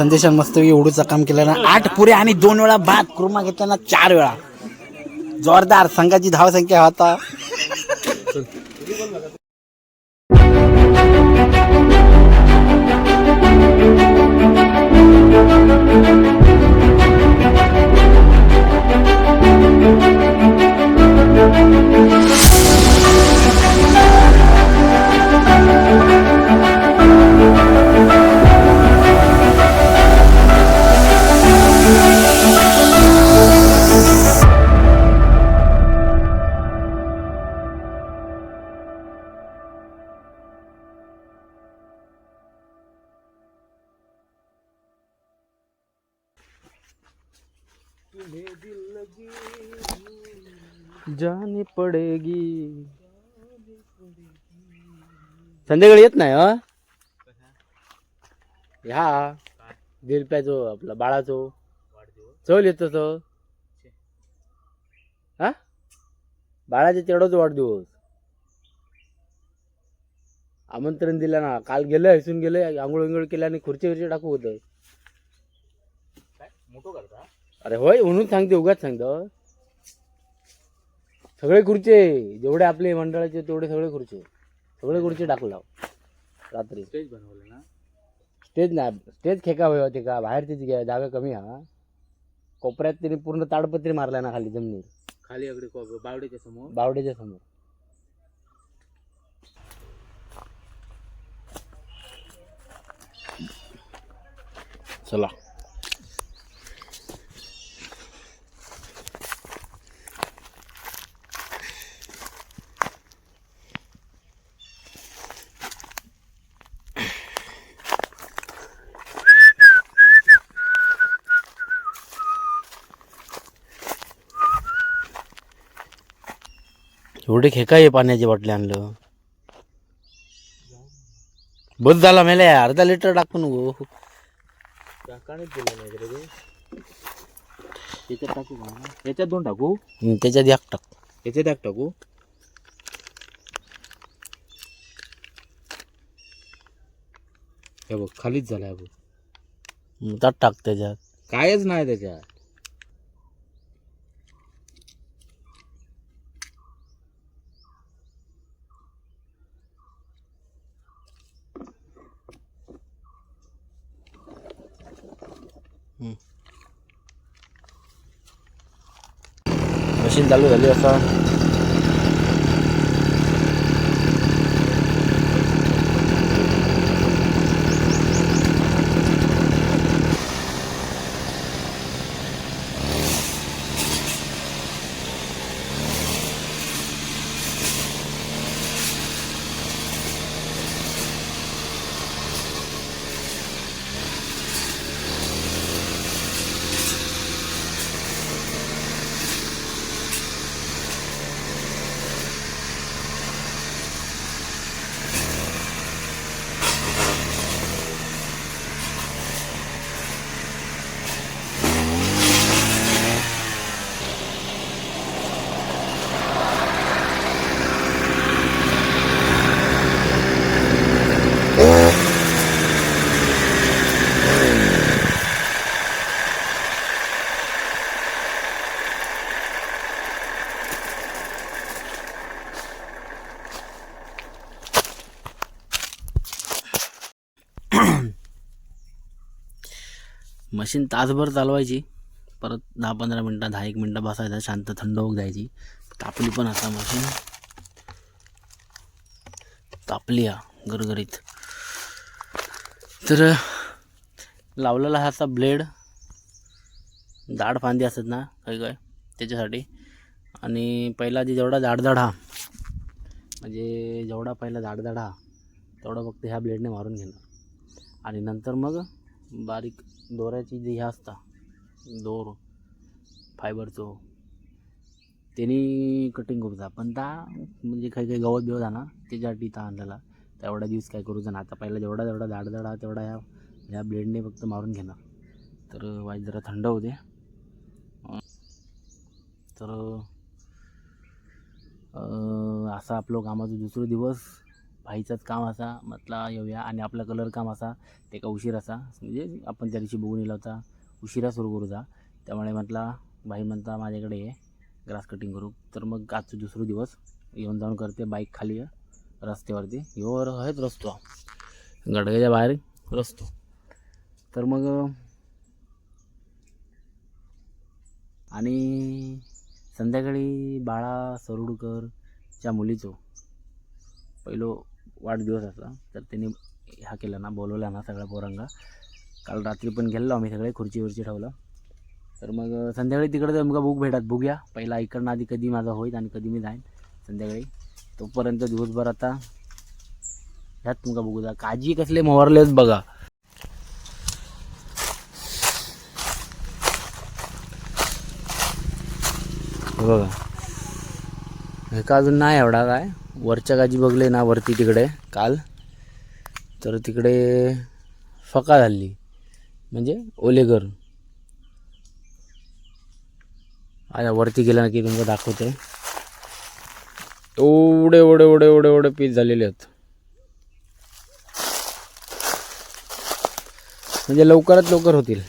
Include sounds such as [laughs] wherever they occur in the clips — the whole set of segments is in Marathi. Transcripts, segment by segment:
संदेशान संदेशात मस्त एवढूचा काम केलं ना. आठ पुरे आणि दोन वेळा भात कुर्मा घेतला ना चार वेळा. जोरदार संघाची धावसंख्या होता. जानी पडेगी। संध्याकाळी येत नाही हा? ह्या दीड रुपयाचो आपला बाळाचो. चल येतो तो हा? बाळाच्या तेवढाच वाढदिवस. आमंत्रण दिलं ना काल गेलं हसून गेले आंघोळ विंघोळ केलं आणि खुर्ची खुर्ची टाकू होतं. मोठं करता? अरे होय म्हणून सांगते उगाच सांगतो. सगळे खुर्चे जेवढे आपले मंडळाचे तेवढे सगळे खुर्चे. सगळे खुर्चे टाकला रात्री. स्टेज बनवलं ना? स्टेज नाही स्टेज खेका होय होते का? बाहेरचीच घ्या जागा कमी हा. कोपऱ्यात त्यांनी पूर्ण ताडपत्री मारला ना खाली जमिनीवर. खाली अगदी को- बावड्याच्या समोर? बावड्याच्या समोर. चला. एवढे खेका आहे पाण्याची बाटली आणलं. बस झाला मेले अर्धा लिटर टाकू नको काकानेच दिलं नाही रे ते. याच्यात टाकू का? याच्यात दोन टाकू? त्याच्यात एक टाक. याच्यात एक टाकू? हे बघ खालीच झालाय बघ. त्यात टाक त्याच्यात. कायच नाही त्याच्यात. मशीन चालू झाली असा मशीन तासभर चालवायची. परत दहा पंधरा मिनटं दहा एक मिनटं बसायचं शांत थंड होऊ द्यायची तापली पण आता मशीन. तापली हा गरगरीत. तर लावलेला हा असा ब्लेड. जाड फांदी असतात ना काही काय त्याच्यासाठी. आणि पहिला जे जेवढा जाडजाड हा म्हणजे जेवढा पहिला जाडजाड हा तेवढा फक्त ह्या ब्लेडने मारून घेणार. आणि नंतर मग बारीक दोऱ्याची जी ह्या असता दोर फायबरचो त्यांनी कटिंग करूचा पण ता म्हणजे काही काही गवत बिवत आणा त्याच्यासाठी ता आणलेला. तेवढा दिवस काय करूचा ना आता पहिला जेवढा जेवढा झाड जाड तेवढा ह्या ह्या ब्लेडने फक्त मारून घेणार. तर वाईट जरा थंड होते तर असं असा आपलं कामाचं दुसरा दिवस. भाईचंच काम असा म्हटला येऊया आणि आपला कलर काम असा ते का उशीर असा. म्हणजे आपण त्या दिवशी बघून येला होता उशिरा सुरू करू जा. त्यामुळे म्हटला भाई म्हणता माझ्याकडे ये ग्रास कटिंग करू. तर मग आजचा दुसरा दिवस येऊन जाऊन करते बाईक खाली आहे रस्त्यावरती. येवर आहेत रस्तो. गडग्याच्या बाहेर रस्तो. तर मग आणि संध्याकाळी बाळा सरुडकरच्या मुलीचो. पहिलो वाढदिवस असा. तर त्यांनी ह्या केला ना बोलवला ना सगळ्या पोरांना. काल रात्री पण गेलेलो आम्ही सगळे खुर्ची वरची ठेवलं. तर मग संध्याकाळी तिकडे तुमका बुक भेटत बघूया. पहिला इकडनं आधी कधी माझा होईल आणि कधी मी जाईन संध्याकाळी. तोपर्यंत दिवसभर आता ह्यात तुमका बघू जा. काजी कसले मोहरलेच बघा. बघा. हे का अजून नाही एवढा काय. वरच्या गाजी बघले ना वरती तिकडे काल. तर तिकडे फका झाली. म्हणजे ओलेगर आता वरती गेला ना की तुमचं दाखवते. एवढे एवढे एवढे एवढे एवढे पीस झालेले आहेत. म्हणजे लवकरात लवकर होतील.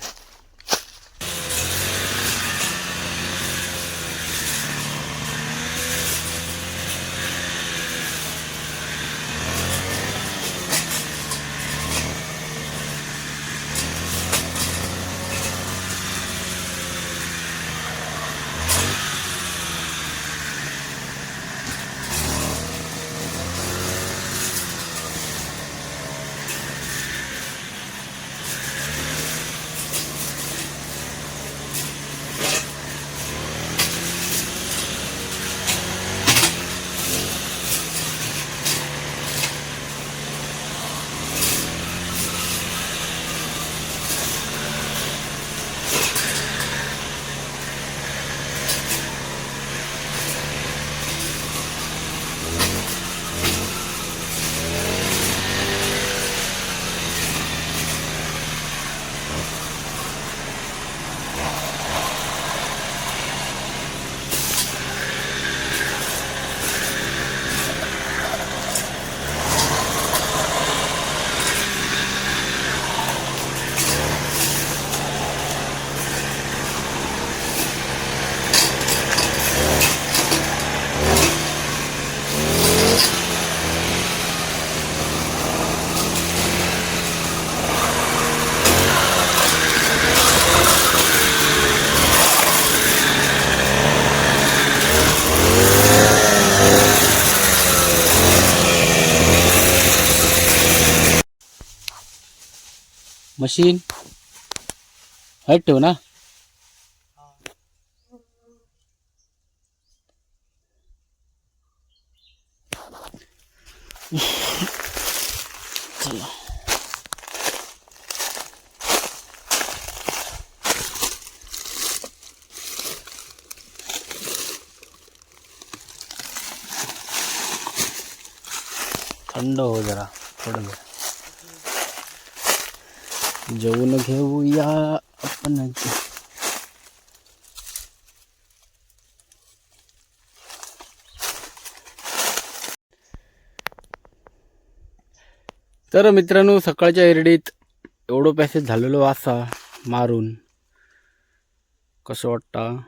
मशीन हाईट ठेव ना चला थंड हो जरा थोडं जेवण घेऊया आपण. तर मित्रांनो सकाळच्या एरडीत एवढं पॅसेज झालेलो असा मारून. कसं वाटता?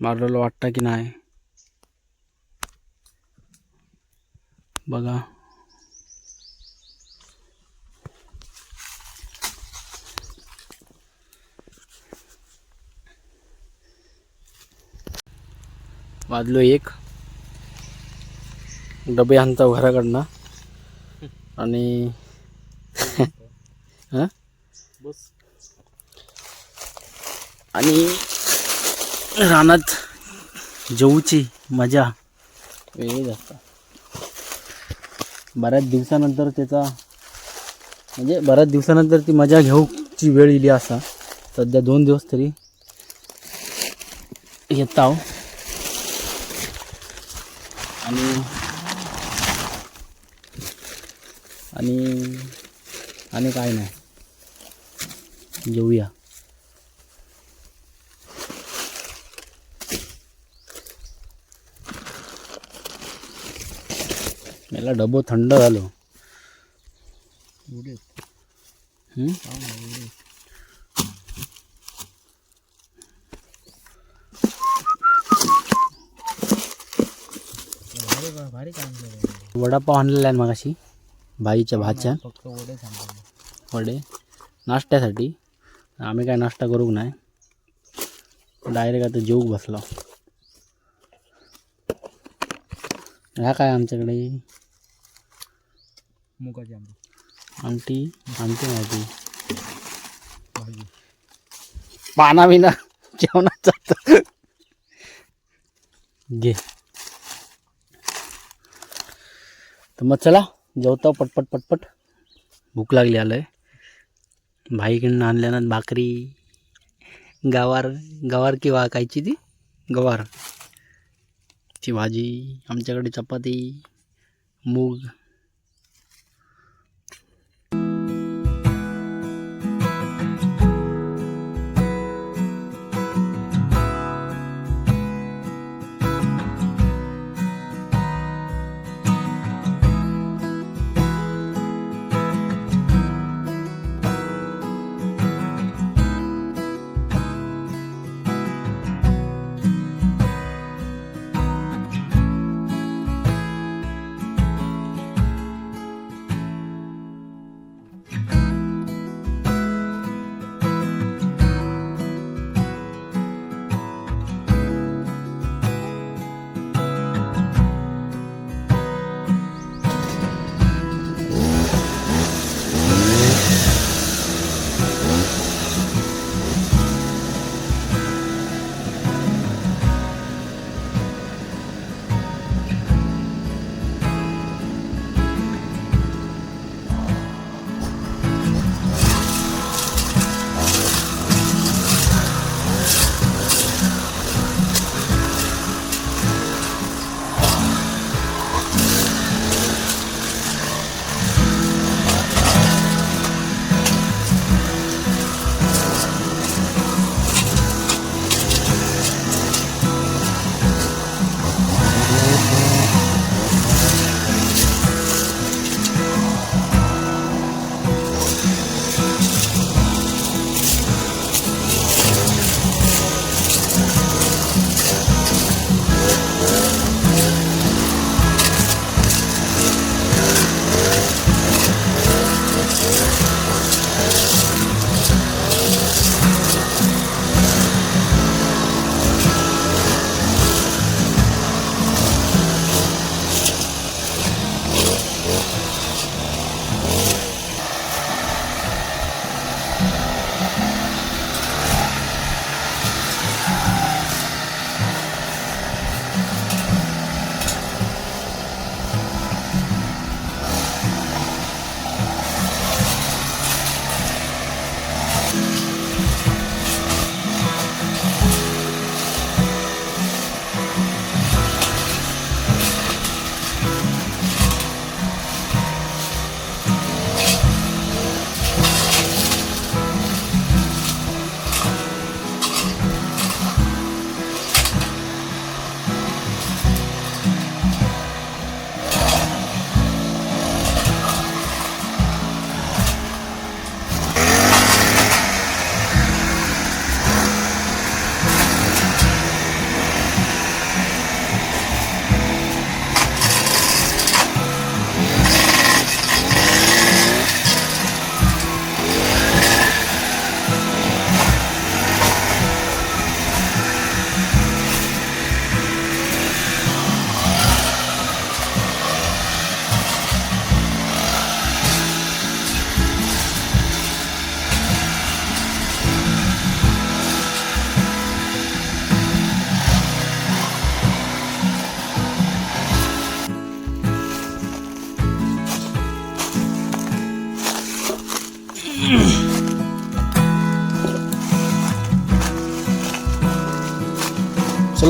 मारलेलं वाटतं की नाही? बघा. वाजलो एक. डबे आणता घराकडनं. आणि [laughs] हं? बस. आणि रानात जेवूची मजा. वेगळीच असता बऱ्याच दिवसानंतर त्याचा म्हणजे बऱ्याच दिवसानंतर ती मजा घेऊची वेळ इली असा. सध्या दोन दिवस तरी येताव. आणि आणि आणि काय नाही जेवूया मला डबो थंड झालो हम्म? भारी काम केलं वडापाव आणलेला आहे मग अशी बाईच्या भाच्या फक्त वडे नाश्त्यासाठी. आम्ही काय नाश्ता करूक नाही? डायरेक्ट आता जेवूक बसलो. ह्या काय आमच्याकडे? मुगाची आमटी. आमटी? माहिती भाजी. पाना बिना जेवणात जात. घे. तर मग चला जेवतो पटपट पटपट. भूक लागली आलं आहे भाईकडनं आणल्यानं भाकरी गावार गवार किंवा कायची ती? गवार. ची भाजी आमच्याकडे चपाती मूग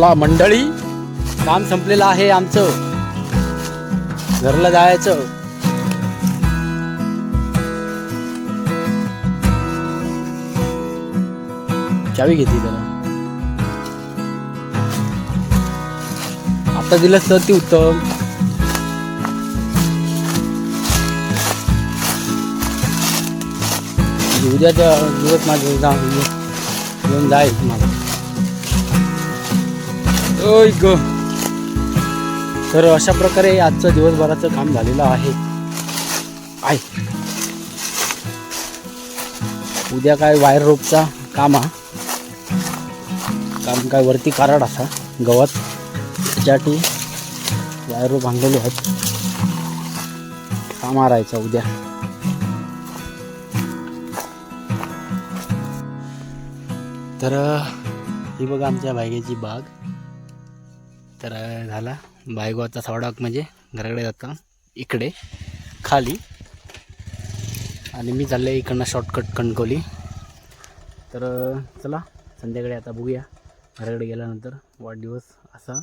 वा मंडळी काम संपलेलं आहे आमचं. घरला जायचं. चावी घेतली त्याला. आता दिलं तर ती उत्तम. उद्याच्या दिवस माझं जाऊन जाईल मला ओय ग. तर अशा प्रकारे आजचं दिवसभराचं काम झालेलं आहे. आय. उद्या काय वायर रोपचा काम हा. काम काय वरती कराड असा गवत त्याच्यासाठी वायर रोप आणलेले आहेत. काम मारायचं उद्या. तर ही बघा आमच्या बायगेची बाग. तर झाला. बायगोचा सवडाक म्हणजे घराकडे जाता इकडे खाली. आणि मी चालले आहे इकडनं शॉर्टकट कणकवली. तर चला संध्याकाळी आता बघूया. घराकडे गेल्यानंतर वाढदिवस असा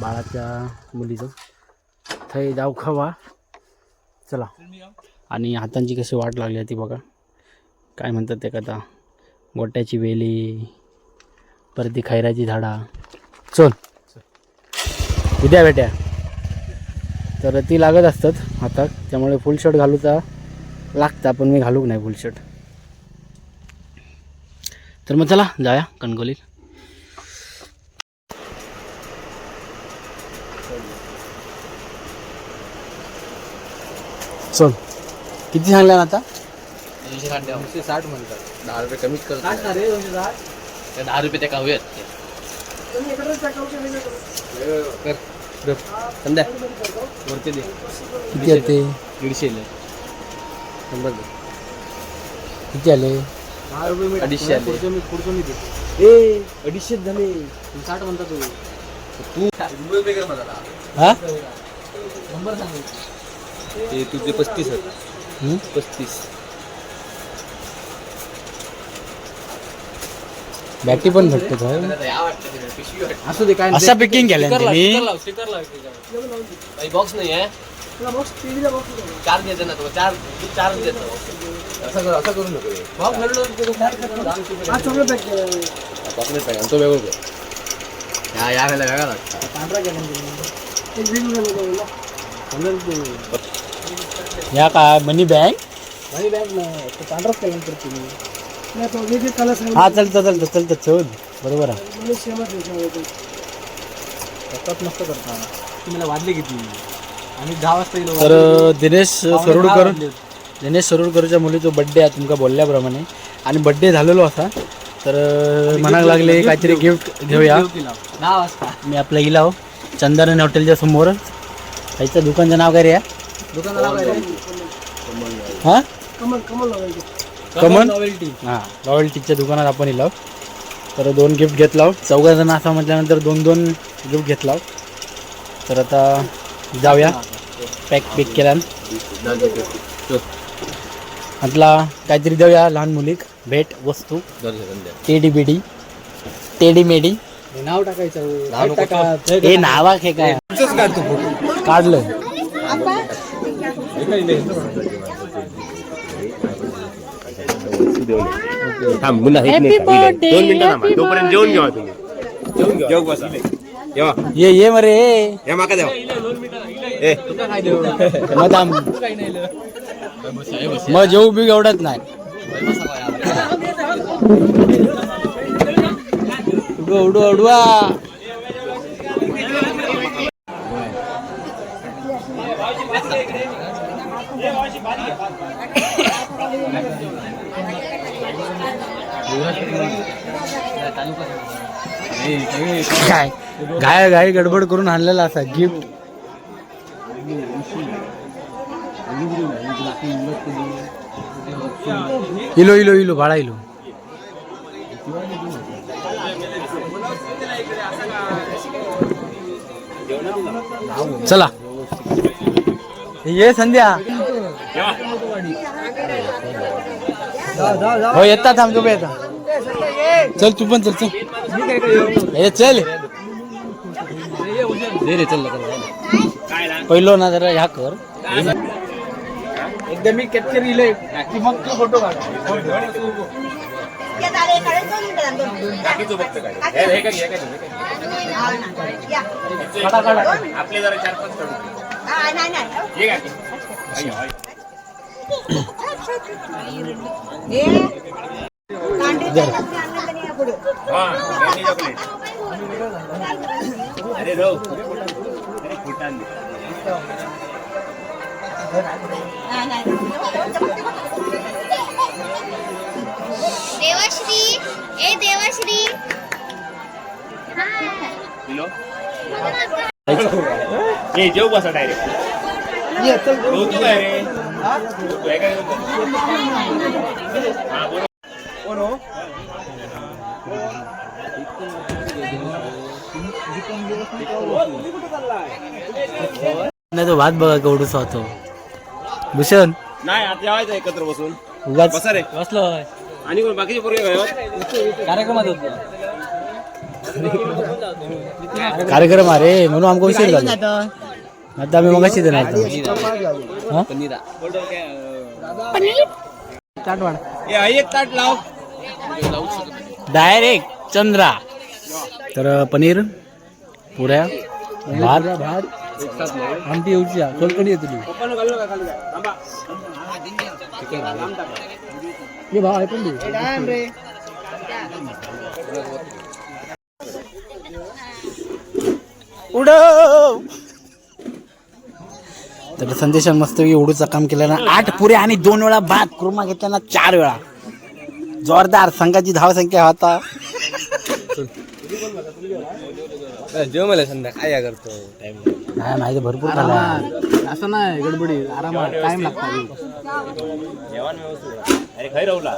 बाळाच्या मुलीचं. थंय जाऊ खावा चला. आणि हातांची कशी वाट लागली आहे ती बघा. काय म्हणतात ते कथा? गोट्याची वेली परत ती खैराची झाडा. चल. उद्या भेट्या. तर ती लागत असतात हातात. त्यामुळे फुल शर्ट घालूचा लागता पण मी घालूक नाही फुल शर्ट तर मग चला जाऊया कणकोलीत चल. किती सांगला ना आता? दोनशे साठ म्हणतात. दहा रुपये कमीच करतो ते दहा रुपये ते काव्यात संध्या वरती दे. किती आले दीडशे शंभर दे. किती आले? अडीचशे ए अडीचशे झाले साठ म्हणता तू तू हा? नंबर सांग. ते तुझे पस्तीस हम्म? पस्तीस. बॅटी पण भेटते काय असं ते काय असा packing केलं? बॉक्स नाही आहे. ना तुला चार चार देतो. असं कर असं करू नको बॉक्स चॉकलेट पॅक तो वेगळं कर. या या वेळेला वेगळा लागतो. या काय मनी बँक हा चालतं चालतं चालतं चल बरोबर आहे. मस्त करता. तुम्हाला वाजले किती? आणि दहा वाजता गेलो. तर दिनेश सरोडकर दिनेश सरोडकरच्या मुलीचा बड्डे आहे तुमका बोलल्याप्रमाणे. आणि बड्डे झालेलो असा तर म्हणाक लागले काहीतरी गिफ्ट घेऊया. दहा वाजता. मी आपल्या गेला हो. चंदन हॉटेलच्या समोर. त्याचं दुकानचं नाव काय रे? काय रे? हा? कमल नॉवेल्टी हां रॉयल्टीच्या दुकानात आपण इलाव. तर दोन गिफ्ट घेतला चौघा जण असं म्हटल्यानंतर दोन दोन गिफ्ट घेतला तर आता जाऊया. पॅक पॅक केल्या म्हटला काहीतरी देऊया लहान मुलीक. भेट वस्तू. टेडी बेडी टेडी मेडी नाव टाकायचं. नाव टाका. हे नावा हे काय? काढलं. थांब मुन्ना हे नाही का? इले. दोन मिनिटं थांबा. तोपर्यंत जेवण घेवा तुम्ही. जेवण बसा. जेवा. ये ये मरे. या माका द्या ए. मग थांब मग जेऊ बी एवढंच नाही. उडवा उडवा. काय? घाय घाई गडबड करून आणलेला असा गिफ्ट इलो इलो इलो भाडा इलो. चला. ये संध्या. हो येता थांब तू येता चल तू पण चल चल. हे चल. दे रे चल पहिलो ना जरा ह्या कर. एकदा मी कॅप्चर इले की मग तू फोटो हे- हे हे आपले जरा चार पाच काढू Ah. हे. हे पुढे. अरे रो अरे फुटान नाही. देवाश्री ए देवाश्री किलो ए जेव बसा डायरेक्ट काय रे हा, बोल. कोण हो? नाही तो भात बघा केवढूसा होतो भूषण. नाही आता जेवायचं एकत्र बसून. उगाच बसा रे. बसलो आणि कोण बाकीचे पोरगे काय कार्यक्रमात होतो. कार्यक्रम अरे म्हणून आमका उशीर झाला. आता. आम्ही मग अशी नाही ए आई एक ताट लाव. डायरेक्ट चंद्रा. तर पनीर? पुऱ्या भात. भात आमटी येऊची कोलकडी येतली ये भाव ऐकून दे उडव. तर संदेशान मस्त उडूचं काम केलं ना आठ पुरे आणि दोन वेळा भात. कुर्मा घेतला ना चार वेळा. जोरदार संघाची धावसंख्या होता. जेव मला संध्या काय करतो? टाइम नाही भरपूर असं नाही गडबडी आरामात टाइम लागतो. जेवण व्यवस्थित अरे खै राहुला?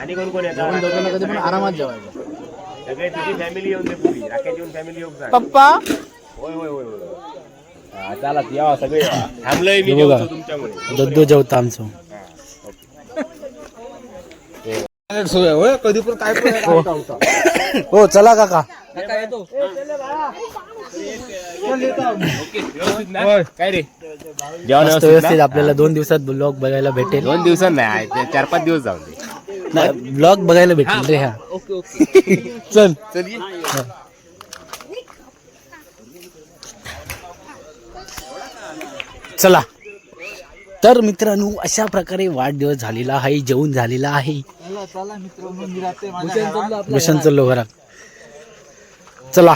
आणि कोण कोण येतात कधी पण आरामात जेवायचं. सगळे तुझी फॅमिली येऊन दे पुरी. राखेची येऊन फॅमिली येऊन जा. पप्पा? होय होय होय होय. हा, चला या सगळे. थांबलोय मी हे. जेवतो तुमच्यामुळे. दद्दू जेवता आमचं. कधी पण काय हो चला काका. काय रे? जेवण मस्त व्यवस्थित? आपल्याला दोन दिवसात ब्लॉग बघायला भेटेल. दोन दिवसात नाही ते चार पाच दिवस जाऊन दे. नाही ब्लॉग बघायला भेटेल रे हा. चल. चल ये. चला. तर मित्रांनो अशा प्रकारे वाढदिवस झालेला आहे जेवण झालेला आहे. भूषण चाललो घरात. चला